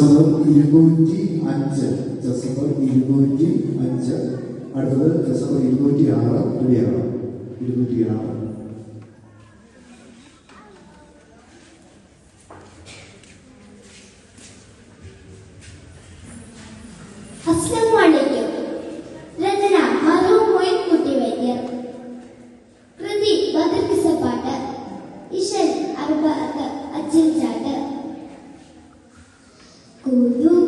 Number ഇരുന്നൂറ്റി അഞ്ച്. Number ഇരുന്നൂറ്റി അഞ്ച്. അടുത്തത് ചെസ് നമ്പർ ഇരുന്നൂറ്റി ആറ് റെഡിയാണ് ഇരുന്നൂറ്റി ആറ് അസ്സലാമലൈക്കും Guru